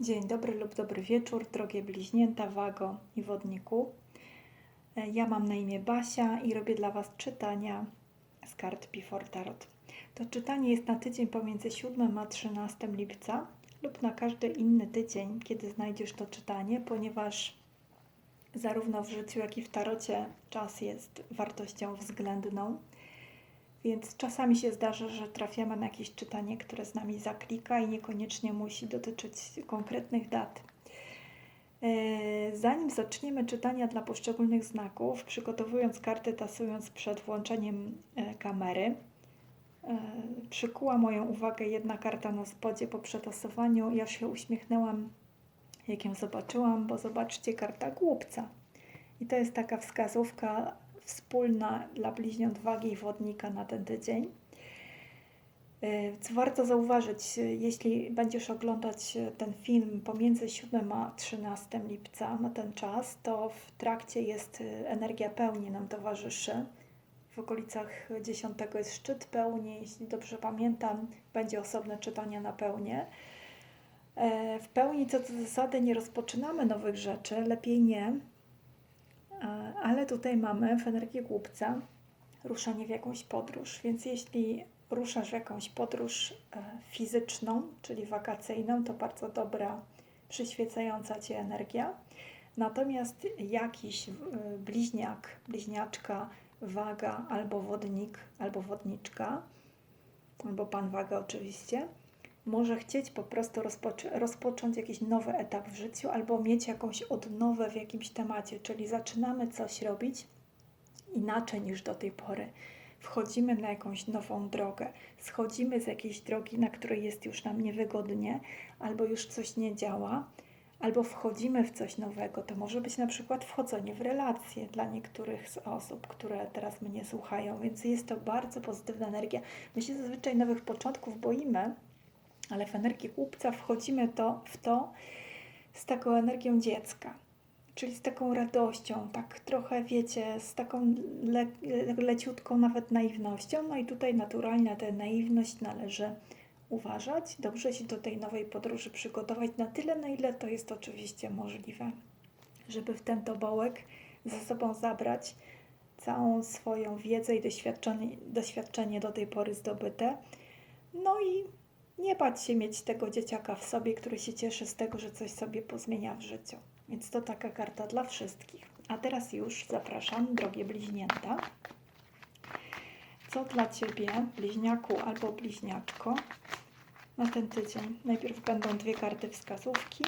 Dzień dobry lub dobry wieczór, drogie bliźnięta, wago i wodniku. E, Ja mam na imię Basia i robię dla Was czytania z kart Before Tarot. To czytanie jest na tydzień pomiędzy 7 a 13 lipca lub na każdy inny tydzień, kiedy znajdziesz to czytanie, ponieważ zarówno w życiu, jak i w tarocie czas jest wartością względną. Więc czasami się zdarza, że trafiamy na jakieś czytanie, które z nami zaklika i niekoniecznie musi dotyczyć konkretnych dat. E, Zanim zaczniemy czytania dla poszczególnych znaków, przygotowując karty, tasując przed włączeniem e, kamery, e, przykuła moją uwagę jedna karta na spodzie po przetasowaniu. Ja się uśmiechnęłam, jak ją zobaczyłam, bo zobaczcie, karta głupca. I to jest taka wskazówka wspólna dla bliźniąt wagi i wodnika na ten tydzień. E, Co warto zauważyć, jeśli będziesz oglądać ten film pomiędzy 7 a 13 lipca na ten czas, to w trakcie jest energia pełni nam towarzyszy. W okolicach 10 jest szczyt pełni, jeśli dobrze pamiętam, będzie osobne czytanie na pełnię. E, W pełni co do zasady nie rozpoczynamy nowych rzeczy, lepiej nie, ale tutaj mamy w energii głupca ruszanie w jakąś podróż, więc jeśli ruszasz w jakąś podróż e, fizyczną, czyli wakacyjną, to bardzo dobra, przyświecająca Cię energia. Natomiast jakiś e, bliźniak, bliźniaczka, waga albo wodnik, albo wodniczka, albo pan waga oczywiście, może chcieć po prostu rozpocząć jakiś nowy etap w życiu albo mieć jakąś odnowę w jakimś temacie, czyli zaczynamy coś robić inaczej niż do tej pory. Wchodzimy na jakąś nową drogę, schodzimy z jakiejś drogi, na której jest już nam niewygodnie, albo już coś nie działa, albo wchodzimy w coś nowego. To może być na przykład wchodzenie w relacje dla niektórych z osób, które teraz mnie słuchają, więc jest to bardzo pozytywna energia. My się zazwyczaj nowych początków boimy, ale w energię głupca wchodzimy to, w to z taką energią dziecka, czyli z taką radością, tak trochę, wiecie, z taką le, leciutką nawet naiwnością. No i tutaj naturalnie na tę naiwność należy uważać, dobrze się do tej nowej podróży przygotować na tyle, na ile to jest oczywiście możliwe, żeby w ten tobołek ze sobą zabrać całą swoją wiedzę i doświadczenie, doświadczenie do tej pory zdobyte. No i nie bać się mieć tego dzieciaka w sobie, który się cieszy z tego, że coś sobie pozmienia w życiu. Więc to taka karta dla wszystkich. A teraz już zapraszam, drogie bliźnięta. Co dla Ciebie, bliźniaku albo bliźniaczko, na ten tydzień? Najpierw będą dwie karty wskazówki,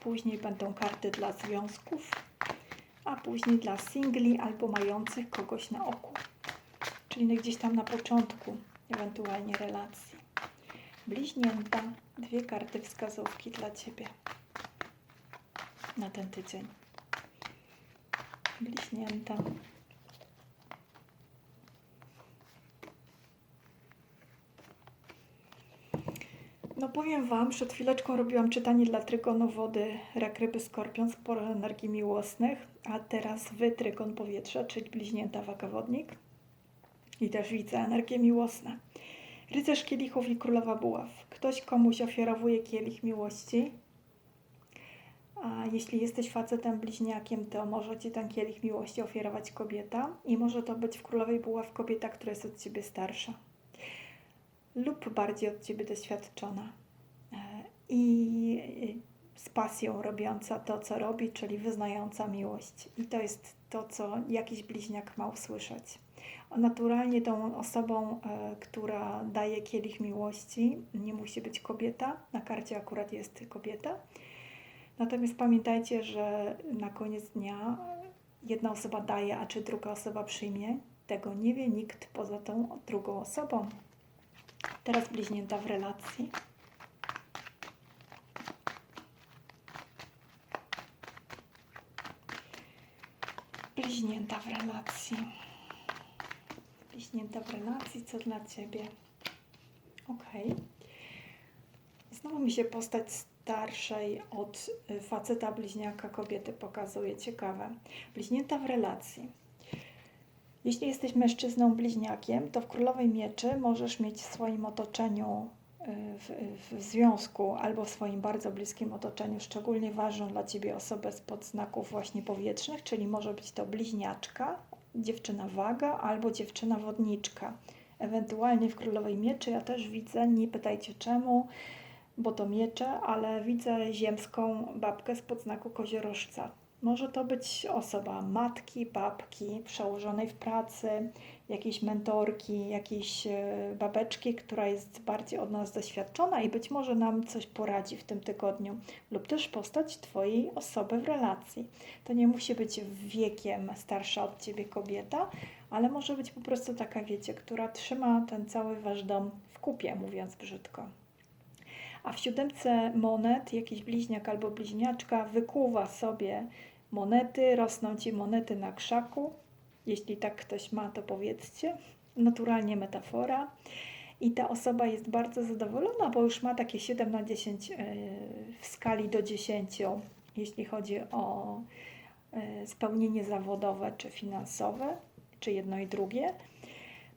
później będą karty dla związków, a później dla singli albo mających kogoś na oku, czyli gdzieś tam na początku ewentualnie relacji. Bliźnięta, dwie karty wskazówki dla Ciebie na ten tydzień. Bliźnięta. No powiem Wam, przed chwileczką robiłam czytanie dla trygonu wody, rak, ryby, skorpion, sporo energii miłosnych, a teraz Wy, trygon powietrza, czyli bliźnięta wakawodnik. I też widzę energie miłosne. Rycerz kielichów i królowa buław. Ktoś komuś ofiarowuje kielich miłości. A jeśli jesteś facetem bliźniakiem, to może ci ten kielich miłości ofiarować kobieta i może to być w królowej buław kobieta, która jest od ciebie starsza lub bardziej od ciebie doświadczona E, i z pasją robiąca to, co robi, czyli wyznająca miłość. I to jest to, co jakiś bliźniak ma usłyszeć. Naturalnie tą osobą, e, która daje kielich miłości, nie musi być kobieta. Na karcie akurat jest kobieta. Natomiast pamiętajcie, że na koniec dnia jedna osoba daje, a czy druga osoba przyjmie, tego nie wie nikt poza tą drugą osobą. Teraz bliźnięta w relacji. Bliźnięta w relacji. Bliźnięta w relacji, co dla Ciebie? Ok. Znowu mi się postać starszej od y, faceta bliźniaka kobiety pokazuje. Ciekawe. Bliźnięta w relacji. Jeśli jesteś mężczyzną bliźniakiem, to w Królowej Mieczy możesz mieć w swoim otoczeniu w, w związku albo w swoim bardzo bliskim otoczeniu szczególnie ważną dla Ciebie osobę spod znaków właśnie powietrznych, czyli może być to bliźniaczka, dziewczyna waga albo dziewczyna wodniczka. Ewentualnie w Królowej Mieczy ja też widzę, nie pytajcie czemu, bo to miecze, ale widzę ziemską babkę spod znaku koziorożca. Może to być osoba matki, babki, przełożonej w pracy, jakiejś mentorki, jakiejś e, babeczki, która jest bardziej od nas doświadczona i być może nam coś poradzi w tym tygodniu, lub też postać Twojej osoby w relacji. To nie musi być wiekiem starsza od Ciebie kobieta, ale może być po prostu taka, wiecie, która trzyma ten cały Wasz dom w kupie, mówiąc brzydko. A w siódemce monet jakiś bliźniak albo bliźniaczka wykuwa sobie monety, rosną ci monety na krzaku. Jeśli tak ktoś ma, to powiedzcie. Naturalnie metafora. I ta osoba jest bardzo zadowolona, bo już ma takie 7 na 10 yy, w skali do 10, jeśli chodzi o yy, spełnienie zawodowe czy finansowe, czy jedno i drugie.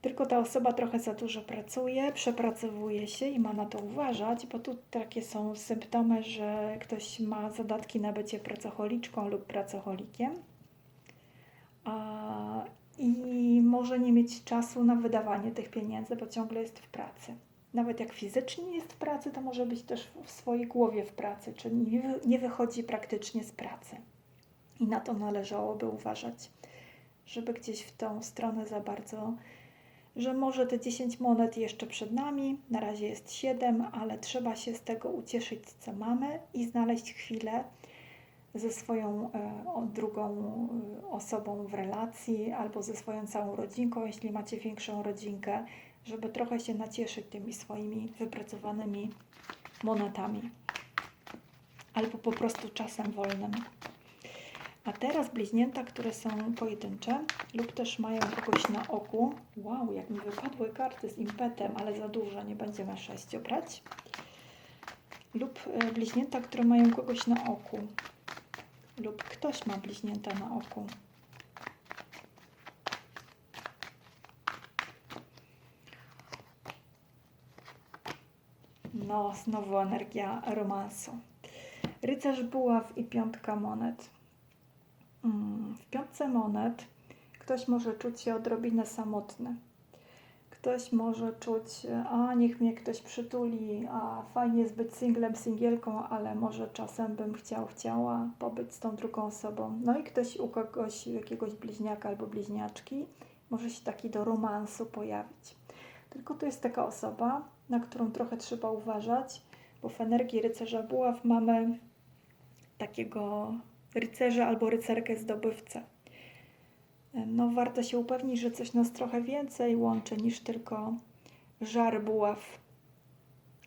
Tylko ta osoba trochę za dużo pracuje, przepracowuje się i ma na to uważać, bo tu takie są symptomy, że ktoś ma zadatki na bycie pracocholiczką lub pracocholikiem a, i może nie mieć czasu na wydawanie tych pieniędzy, bo ciągle jest w pracy. Nawet jak fizycznie jest w pracy, to może być też w swojej głowie w pracy, czyli nie, wy, nie wychodzi praktycznie z pracy. I na to należałoby uważać, żeby gdzieś w tą stronę za bardzo że może te 10 monet jeszcze przed nami, na razie jest 7, ale trzeba się z tego ucieszyć, co mamy i znaleźć chwilę ze swoją e, drugą e, osobą w relacji albo ze swoją całą rodzinką, jeśli macie większą rodzinkę, żeby trochę się nacieszyć tymi swoimi wypracowanymi monetami albo po prostu czasem wolnym. A teraz bliźnięta, które są pojedyncze lub też mają kogoś na oku. Wow, jak mi wypadły karty z impetem, ale za dużo, nie będziemy sześciu brać. Lub e, bliźnięta, które mają kogoś na oku. Lub ktoś ma bliźnięta na oku. No, znowu energia romansu. Rycerz buław i piątka monet. Mm, w piątce monet ktoś może czuć się odrobinę samotny. Ktoś może czuć, a niech mnie ktoś przytuli, a fajnie jest być singlem, singielką, ale może czasem bym chciał, chciała pobyć z tą drugą osobą. No i ktoś u kogoś, jakiegoś bliźniaka albo bliźniaczki, może się taki do romansu pojawić. Tylko to jest taka osoba, na którą trochę trzeba uważać, bo w energii rycerza buław mamy takiego rycerza albo rycerkę zdobywcę. No, warto się upewnić, że coś nas trochę więcej łączy niż tylko żar buław.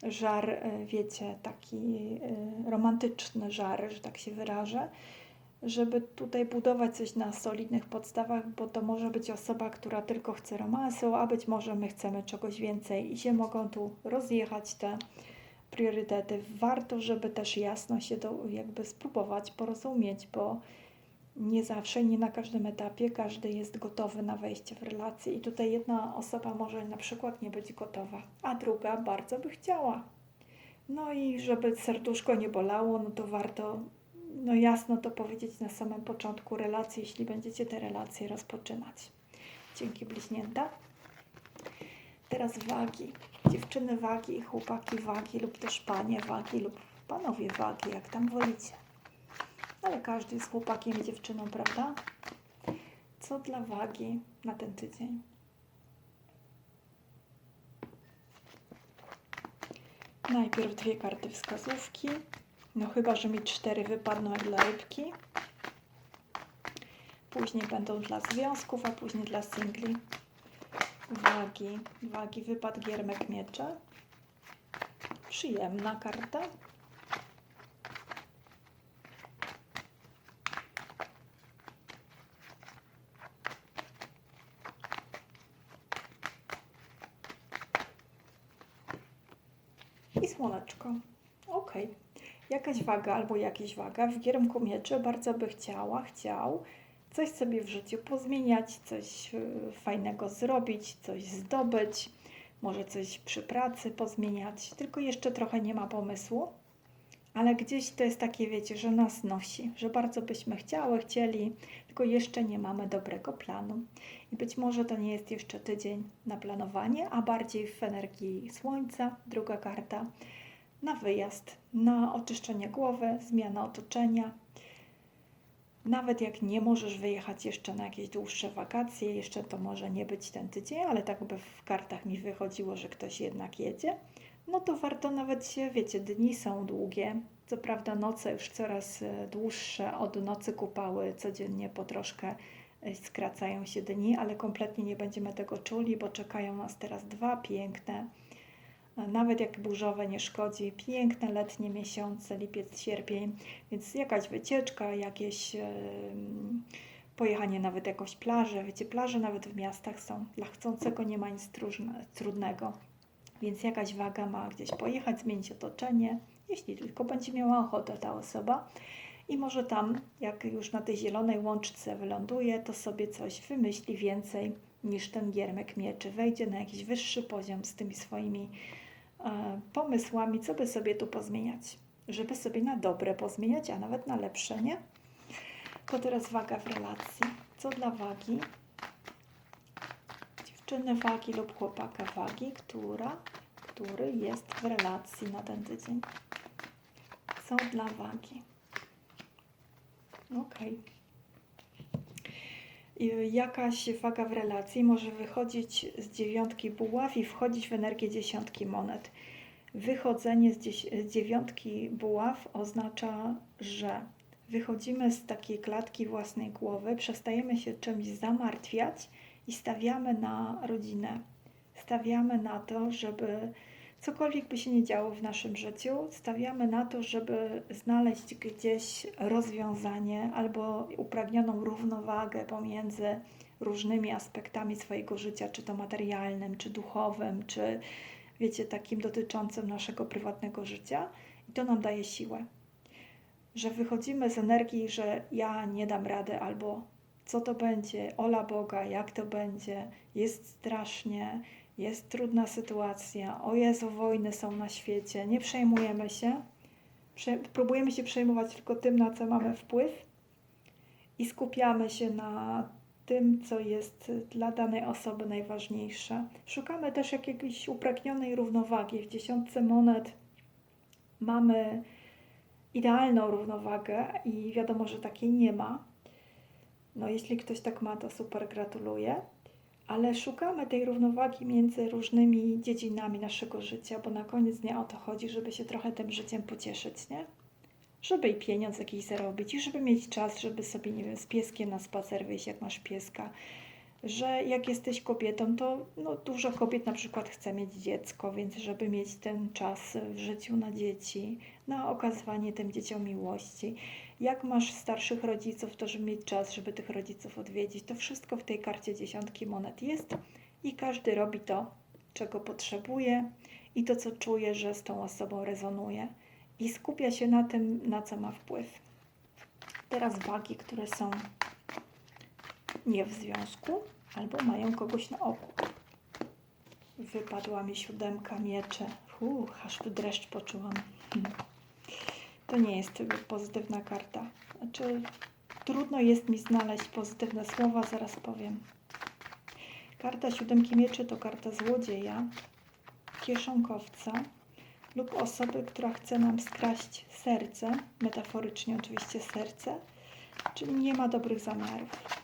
Żar, e, wiecie, taki e, romantyczny żar, że tak się wyrażę, żeby tutaj budować coś na solidnych podstawach, bo to może być osoba, która tylko chce romansu, a być może my chcemy czegoś więcej i się mogą tu rozjechać te priorytety. Warto, żeby też jasno się to jakby spróbować porozumieć, bo nie zawsze, nie na każdym etapie każdy jest gotowy na wejście w relację i tutaj jedna osoba może na przykład nie być gotowa, a druga bardzo by chciała. No i żeby serduszko nie bolało, no to warto no jasno to powiedzieć na samym początku relacji, jeśli będziecie te relacje rozpoczynać. Dzięki bliźnięta. Teraz wagi. Dziewczyny wagi, chłopaki wagi lub też panie wagi lub panowie wagi, jak tam wolicie. Ale każdy jest chłopakiem i dziewczyną, prawda? Co dla wagi na ten tydzień? Najpierw dwie karty wskazówki. No chyba, że mi cztery wypadną jak dla rybki. Później będą dla związków, a później dla singli. Wagi. Wagi wypadł giermek miecze. Przyjemna karta. Słoneczko. Ok. Jakaś waga albo jakiś waga w giermku miecze bardzo by chciała, chciał coś sobie w życiu pozmieniać, coś e, fajnego zrobić, coś zdobyć, może coś przy pracy pozmieniać, tylko jeszcze trochę nie ma pomysłu. Ale gdzieś to jest takie, wiecie, że nas nosi, że bardzo byśmy chciały, chcieli, tylko jeszcze nie mamy dobrego planu. I być może to nie jest jeszcze tydzień na planowanie, a bardziej w energii słońca, druga karta, na wyjazd, na oczyszczenie głowy, zmiana otoczenia. Nawet jak nie możesz wyjechać jeszcze na jakieś dłuższe wakacje, jeszcze to może nie być ten tydzień, ale tak by w kartach mi wychodziło, że ktoś jednak jedzie, no to warto nawet się, wiecie, dni są długie. Co prawda noce już coraz e, dłuższe, od nocy kupały codziennie po troszkę e, skracają się dni, ale kompletnie nie będziemy tego czuli, bo czekają nas teraz dwa piękne, e, nawet jak burzowe nie szkodzi, piękne letnie miesiące, lipiec, sierpień, więc jakaś wycieczka, jakieś pojechanie nawet jakąś plażę, wiecie, plaże nawet w miastach są, dla chcącego nie ma nic trudnego. Więc jakaś waga ma gdzieś pojechać, zmienić otoczenie, jeśli tylko będzie miała ochotę ta osoba. I może tam, jak już na tej zielonej łączce wyląduje, to sobie coś wymyśli więcej niż ten giermek mieczy. Wejdzie na jakiś wyższy poziom z tymi swoimi e, pomysłami, co by sobie tu pozmieniać. Żeby sobie na dobre pozmieniać, a nawet na lepsze, nie? To teraz waga w relacji. Co dla wagi? Dziewczyny wagi lub chłopaka wagi, która, który jest w relacji na ten tydzień. Co dla wagi? I Jakaś waga w relacji może wychodzić z dziewiątki buław i wchodzić w energię dziesiątki monet. Wychodzenie z, z dziewiątki buław oznacza, że wychodzimy z takiej klatki własnej głowy, przestajemy się czymś zamartwiać i stawiamy na rodzinę. Stawiamy na to, żeby cokolwiek by się nie działo w naszym życiu, stawiamy na to, żeby znaleźć gdzieś rozwiązanie albo upragnioną równowagę pomiędzy różnymi aspektami swojego życia, czy to materialnym, czy duchowym, czy wiecie, takim dotyczącym naszego prywatnego życia. I to nam daje siłę. Że wychodzimy z energii, że ja nie dam rady, albo co to będzie, ola Boga, jak to będzie, jest strasznie, jest trudna sytuacja, o Jezu, wojny są na świecie, nie przejmujemy się, próbujemy się przejmować tylko tym, na co mamy wpływ i skupiamy się na tym, co jest dla danej osoby najważniejsze. Szukamy też jakiejś upragnionej równowagi. W dziesiątce monet mamy idealną równowagę i wiadomo, że takiej nie ma. No, jeśli ktoś tak ma, to super, gratuluję. Ale szukamy tej równowagi między różnymi dziedzinami naszego życia, bo na koniec dnia o to chodzi, żeby się trochę tym życiem pocieszyć, nie? Żeby i pieniądz jakiś zarobić, i żeby mieć czas, żeby sobie, nie wiem, z pieskiem na spacer wyjść, jak masz pieska. Że jak jesteś kobietą, to no, dużo kobiet na przykład chce mieć dziecko, więc żeby mieć ten czas w życiu na dzieci, na okazywanie tym dzieciom miłości jak masz starszych rodziców, to żeby mieć czas, żeby tych rodziców odwiedzić. To wszystko w tej karcie dziesiątki monet jest i każdy robi to, czego potrzebuje i to, co czuje, że z tą osobą rezonuje i skupia się na tym, na co ma wpływ. Teraz wagi, które są nie w związku albo mają kogoś na oku. Wypadła mi siódemka mieczy. Uch, aż dreszcz poczułam. Hmm. To nie jest pozytywna karta. Znaczy, trudno jest mi znaleźć pozytywne słowa, zaraz powiem. Karta siódemki mieczy to karta złodzieja, kieszonkowca lub osoby, która chce nam skraść serce, metaforycznie oczywiście serce, czyli nie ma dobrych zamiarów.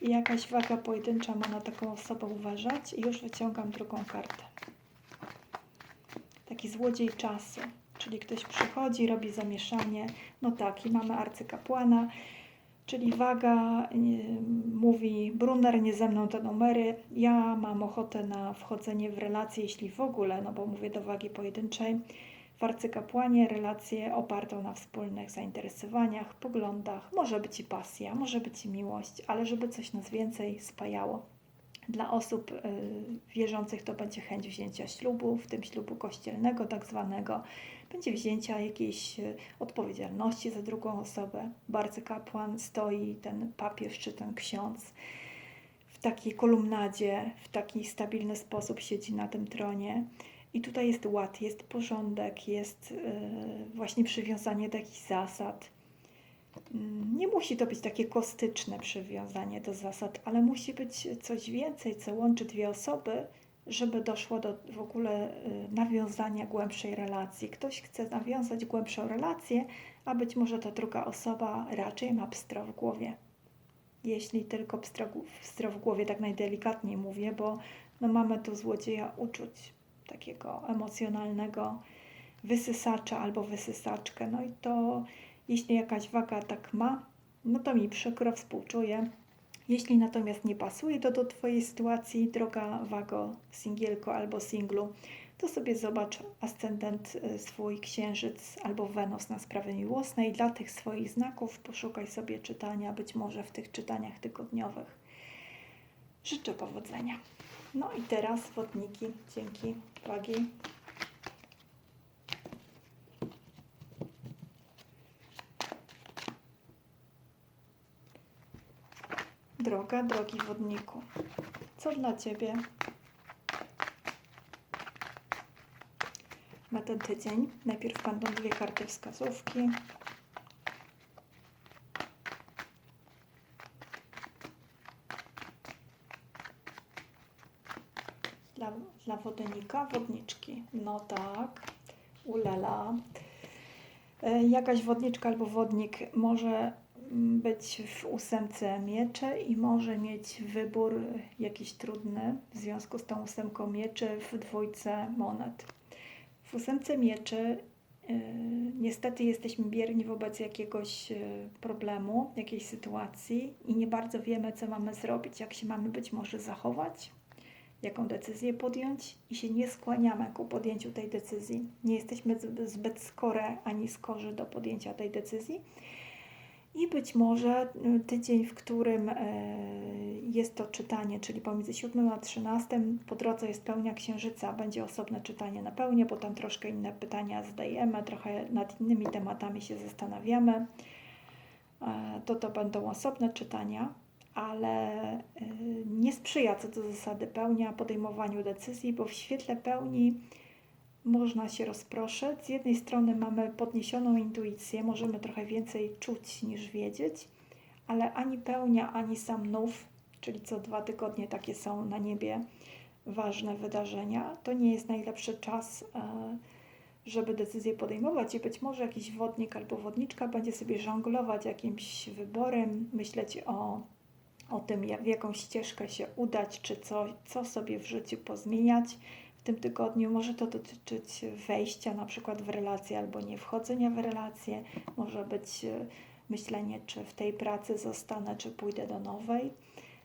I jakaś waga pojedyncza ma na taką osobę uważać i już wyciągam drugą kartę. Taki złodziej czasu czyli ktoś przychodzi, robi zamieszanie. No tak, i mamy arcykapłana, czyli waga y, mówi: Brunner, nie ze mną te numery. Ja mam ochotę na wchodzenie w relacje, jeśli w ogóle, no bo mówię do wagi pojedynczej. W arcykapłanie relacje opartą na wspólnych zainteresowaniach, poglądach, może być i pasja, może być i miłość, ale żeby coś nas więcej spajało. Dla osób y, wierzących to będzie chęć wzięcia ślubu, w tym ślubu kościelnego, tak zwanego, będzie wzięcia jakiejś y, odpowiedzialności za drugą osobę. Bardzo kapłan stoi, ten papież czy ten ksiądz. W takiej kolumnadzie, w taki stabilny sposób siedzi na tym tronie. I tutaj jest ład, jest porządek, jest yy, właśnie przywiązanie do jakichś zasad. Mm, Nie musi to być takie kostyczne przywiązanie do zasad, ale musi być coś więcej, co łączy dwie osoby, żeby doszło do w ogóle y, nawiązania głębszej relacji. Ktoś chce nawiązać głębszą relację, a być może ta druga osoba raczej ma pstro w głowie. Jeśli tylko pstro w głowie, tak najdelikatniej mówię, bo no mamy tu złodzieja uczuć, takiego emocjonalnego wysysacza albo wysysaczkę. No i to, jeśli jakaś waga tak ma, no to mi przykro, współczuję. Jeśli natomiast nie pasuje to do Twojej sytuacji, droga wago, singielko albo singlu, to sobie zobacz ascendent y, swój księżyc albo Wenus na sprawy miłosne i dla tych swoich znaków poszukaj sobie czytania, być może w tych czytaniach tygodniowych. Życzę powodzenia. No i teraz wodniki. Dzięki. Wagi. Droga, drogi wodniku, co dla Ciebie na ten tydzień? Najpierw będą dwie karty wskazówki. Dla, wodnika, wodniczki. No tak, ulala. E, Jakaś wodniczka albo wodnik może mm, być w ósemce mieczy i może mieć wybór jakiś trudny w związku z tą ósemką mieczy w dwójce monet. W ósemce mieczy y, niestety jesteśmy bierni wobec jakiegoś y, problemu, jakiejś sytuacji i nie bardzo wiemy, co mamy zrobić, jak się mamy być może zachować, jaką decyzję podjąć i się nie skłaniamy ku podjęciu tej decyzji. Nie jesteśmy zb- zbyt skore ani skorzy do podjęcia tej decyzji. I być może y, tydzień, w którym e, jest to czytanie, czyli pomiędzy 7 a 13, po drodze jest pełnia księżyca, będzie osobne czytanie na pełnię, bo tam troszkę inne pytania zadajemy, trochę nad innymi tematami się zastanawiamy. E, To to będą osobne czytania, ale y, nie sprzyja co do zasady pełnia podejmowaniu decyzji, bo w świetle pełni można się rozproszyć. Z jednej strony mamy podniesioną intuicję, możemy trochę więcej czuć niż wiedzieć, ale ani pełnia, ani sam nów, czyli co dwa tygodnie takie są na niebie ważne wydarzenia, to nie jest najlepszy czas, e, żeby decyzję podejmować i być może jakiś wodnik albo wodniczka będzie sobie żonglować jakimś wyborem, myśleć o, o tym, jak, w jaką ścieżkę się udać, czy co, co sobie w życiu pozmieniać w tym tygodniu. Może to dotyczyć wejścia na przykład w relacje albo nie wchodzenia w relacje. Może być e, myślenie, czy w tej pracy zostanę, czy pójdę do nowej.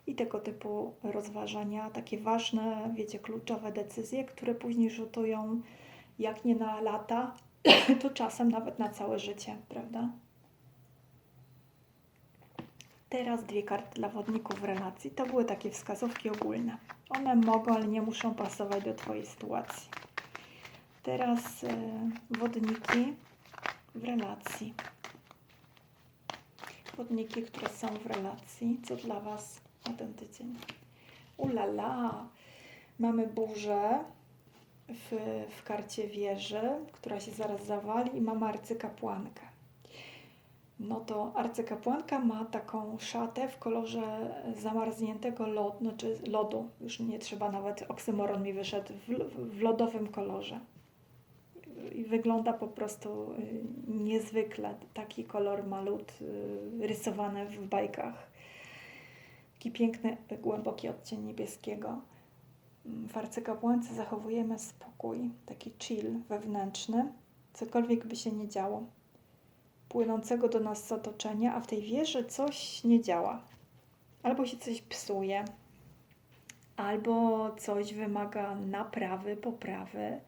I tego typu rozważania, takie ważne, wiecie, kluczowe decyzje, które później rzutują jak nie na lata, to czasem nawet na całe życie, prawda? Teraz dwie karty dla wodników w relacji. To były takie wskazówki ogólne. One mogą, ale nie muszą pasować do Twojej sytuacji. Teraz y, wodniki w relacji. Wodniki, które są w relacji. Co dla Was na ten tydzień? Ulala! Mamy burzę w, w karcie wieży, która się zaraz zawali i mamy arcykapłankę. No to arcykapłanka ma taką szatę w kolorze zamarzniętego lodu, znaczy lodu. Już nie trzeba nawet, oksymoron mi wyszedł, w, w lodowym kolorze. I wygląda po prostu y, niezwykle. Taki kolor ma lód y, rysowany w bajkach. Taki piękny, głęboki odcień niebieskiego. W arcykapłance zachowujemy spokój, taki chill wewnętrzny, cokolwiek by się nie działo płynącego do nas z otoczenia, a w tej wieży coś nie działa. Albo się coś psuje, albo coś wymaga naprawy, poprawy,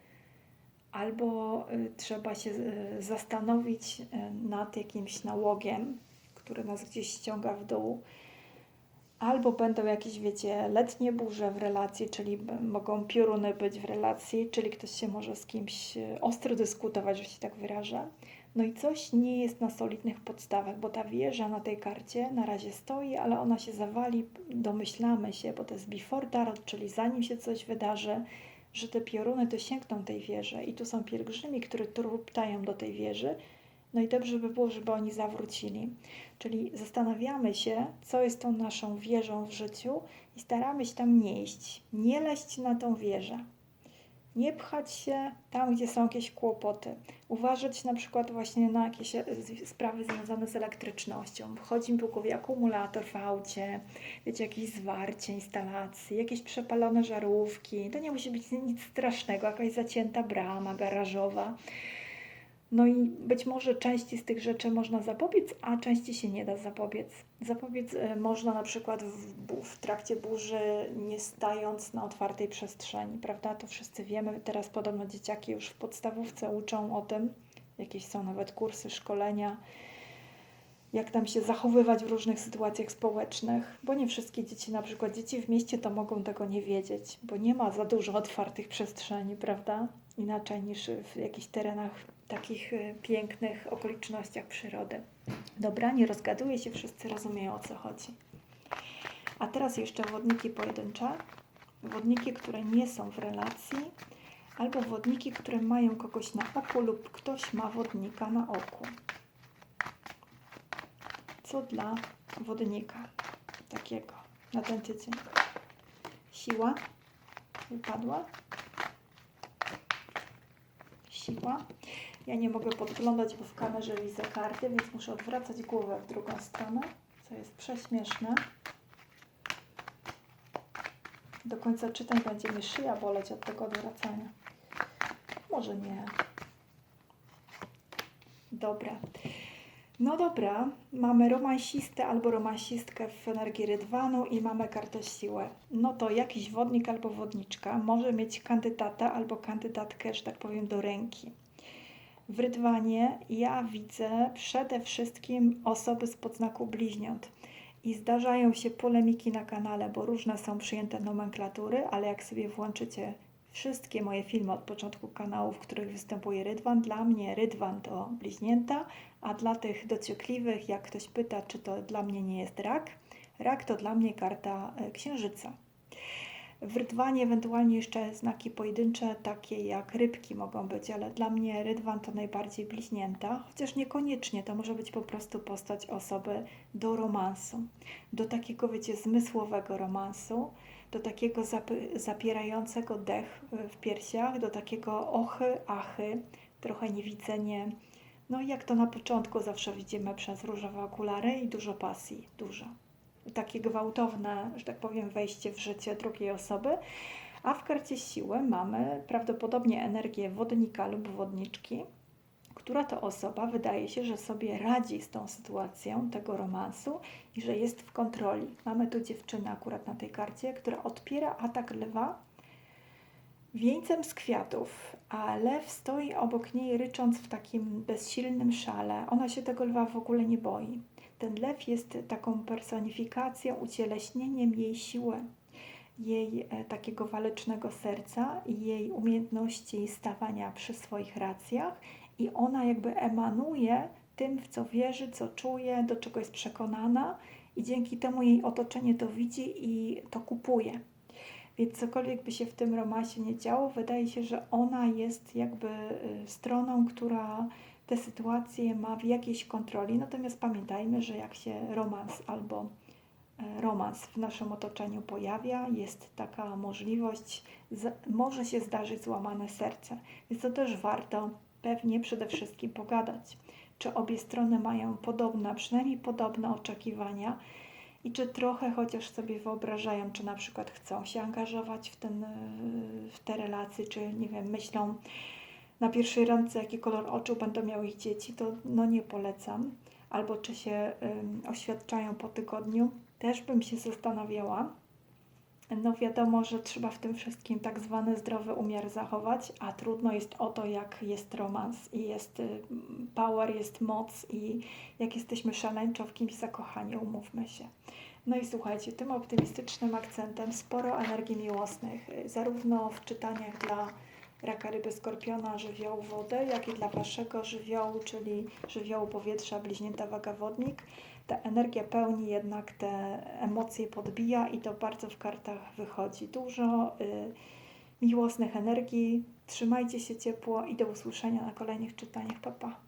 albo y, trzeba się y, zastanowić y, nad jakimś nałogiem, który nas gdzieś ściąga w dół. Albo będą jakieś, wiecie, letnie burze w relacji, czyli mogą pioruny być w relacji, czyli ktoś się może z kimś ostro dyskutować, że się tak wyrażę. No i coś nie jest na solidnych podstawach, bo ta wieża na tej karcie na razie stoi, ale ona się zawali, domyślamy się, bo to jest before tarot, czyli zanim się coś wydarzy, że te pioruny to sięgną tej wieży i tu są pielgrzymi, które turuptają do tej wieży. No i dobrze by było, żeby oni zawrócili. Czyli zastanawiamy się, co jest tą naszą wieżą w życiu i staramy się tam nie iść, nie leść na tą wieżę. Nie pchać się tam, gdzie są jakieś kłopoty. Uważać na przykład właśnie na jakieś e, sprawy związane z elektrycznością. Chodzi mi po głowie akumulator w aucie, wiecie, jakieś zwarcie instalacji, jakieś przepalone żarówki. To nie musi być nic strasznego, jakaś zacięta brama garażowa. No i być może części z tych rzeczy można zapobiec, a części się nie da zapobiec. Zapobiec e, można na przykład w, w trakcie burzy, nie stając na otwartej przestrzeni, prawda? To wszyscy wiemy. Teraz podobno dzieciaki już w podstawówce uczą o tym. Jakieś są nawet kursy, szkolenia, jak tam się zachowywać w różnych sytuacjach społecznych, bo nie wszystkie dzieci, na przykład dzieci w mieście, to mogą tego nie wiedzieć, bo nie ma za dużo otwartych przestrzeni, prawda? Inaczej niż w jakichś terenach, takich y, pięknych okolicznościach przyrody. Dobra, nie rozgaduję się, wszyscy rozumieją o co chodzi. A teraz jeszcze wodniki pojedyncze. Wodniki, które nie są w relacji, albo wodniki, które mają kogoś na oku lub ktoś ma wodnika na oku. Co dla wodnika takiego na ten tydzień? Siła wypadła. Siła. Ja nie mogę podglądać, bo w kamerze widzę karty, więc muszę odwracać głowę w drugą stronę, co jest prześmieszne. Do końca czytań będzie mi szyja boleć od tego odwracania. Może nie. Dobra. No dobra, mamy romansistę albo romansistkę w energii rydwanu i mamy kartę siłę. No to jakiś wodnik albo wodniczka może mieć kandydata albo kandydatkę, że tak powiem, do ręki. W rydwanie ja widzę przede wszystkim osoby z podznaku bliźniąt. I zdarzają się polemiki na kanale, bo różne są przyjęte nomenklatury, ale jak sobie włączycie wszystkie moje filmy od początku kanału, w których występuje rydwan, dla mnie rydwan to bliźnięta, a dla tych dociekliwych, jak ktoś pyta, czy to dla mnie nie jest rak, rak to dla mnie karta e, księżyca. W rydwanie ewentualnie jeszcze znaki pojedyncze, takie jak rybki mogą być, ale dla mnie rydwan to najbardziej bliźnięta, chociaż niekoniecznie, to może być po prostu postać osoby do romansu, do takiego, wiecie, zmysłowego romansu, do takiego zapy- zapierającego dech w piersiach, do takiego ochy, achy, trochę niewidzenie. No jak to na początku zawsze widzimy przez różowe okulary i dużo pasji, dużo. Takie gwałtowne, że tak powiem, wejście w życie drugiej osoby. A w karcie siły mamy prawdopodobnie energię wodnika lub wodniczki, która to osoba wydaje się, że sobie radzi z tą sytuacją tego romansu i że jest w kontroli. Mamy tu dziewczynę akurat na tej karcie, która odpiera atak lwa wieńcem z kwiatów, a lew stoi obok niej rycząc w takim bezsilnym szale. Ona się tego lwa w ogóle nie boi. Ten lew jest taką personifikacją, ucieleśnieniem jej siły, jej e, takiego walecznego serca i jej umiejętności stawania przy swoich racjach i ona jakby emanuje tym, w co wierzy, co czuje, do czego jest przekonana i dzięki temu jej otoczenie to widzi i to kupuje. Więc cokolwiek by się w tym romansie nie działo, wydaje się, że ona jest jakby y, stroną, która te sytuacje ma w jakiejś kontroli. Natomiast pamiętajmy, że jak się romans albo e, romans w naszym otoczeniu pojawia, jest taka możliwość, może się zdarzyć złamane serce. Więc to też warto pewnie przede wszystkim pogadać, czy obie strony mają podobne, przynajmniej podobne oczekiwania i czy trochę chociaż sobie wyobrażają, czy na przykład chcą się angażować w, ten, w te relacje, czy nie wiem, myślą na pierwszej randce, jaki kolor oczu będą miały ich dzieci, to no nie polecam. Albo czy się oświadczają po tygodniu, też bym się zastanawiała. No wiadomo, że trzeba w tym wszystkim tak zwany zdrowy umiar zachować, a trudno jest o to, jak jest romans i jest y, power, jest moc i jak jesteśmy szaleńczo w kimś zakochani, umówmy się. No i słuchajcie, tym optymistycznym akcentem sporo energii miłosnych, y, zarówno w czytaniach dla raka ryby skorpiona, żywiołu wody, jak i dla waszego żywiołu, czyli żywiołu powietrza, bliźnięta waga wodnik. Ta energia pełni jednak te emocje podbija i to bardzo w kartach wychodzi. Dużo y, miłosnych energii. Trzymajcie się ciepło i do usłyszenia na kolejnych czytaniach. Pa, pa.